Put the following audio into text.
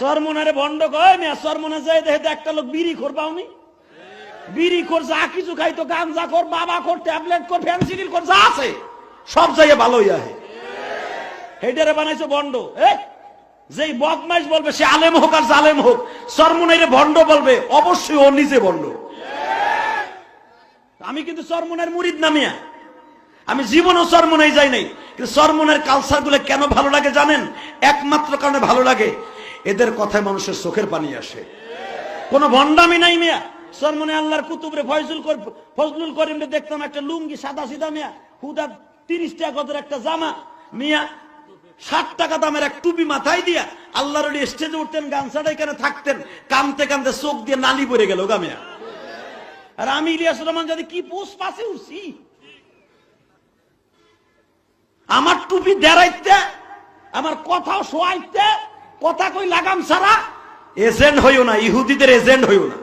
সরমনারে ভণ্ড কয় মিয়া সরমনা যায় দেখে একটা লোক বিড়ি খোর পাওনি। বিড়ি খোর যা কিছু খাইতো গাঞ্জা খোর, বাবা খোর, ট্যাবলেট খোর ফ্যান্সিডিল খোর, যা আছে, সব জায়গায় ভালোই আহে। হেডারে বানাইছো ভণ্ড এ, যেই বদমাইশ বলবে, সে আলেম হোক আর জালেম হোক, সরমনাইরে ভণ্ড বলবে, অবশ্যই ও নিজে ভণ্ড আমি কিন্তু সরমনের মুরিদ নামিয়া আমি জীবনও সরমনাই যাই নাই, কিন্তু সরমনের কালচারগুলো কেন ভালো লাগে জানেন? একমাত্র কারণে ভালো লাগে এদের কথায় মানুষের চোখের পানি আসে। কোন ভণ্ডামি নাই মিয়া। সরমনে আল্লাহর কুতুবরে ফয়জুল ফজলুল করিমরে দেখতাম একটা লুঙ্গি সাদা সিদা মিয়া। হুদা তিরিশ টাকা কত একটা জামা। মিয়া, ষাট টাকা দামের এক টুপি মাথায় দিয়া আল্লাহর স্টেজে উঠতেন, গামছাটা এখানে থাকতেন কামতে কামতে চোখ দিয়ে নালি পড়ে গেল গামিয়া আর আমি ইলিয়াস রহমান যদি কি পোষ পাশে উঠছি? আমার টুপি দেড়াইতে, আমার কথাও শোয়াইতে কথা কই লাগাম সারা? এজেন্ট হইও না ইহুদিদের এজেন্ট হইও না।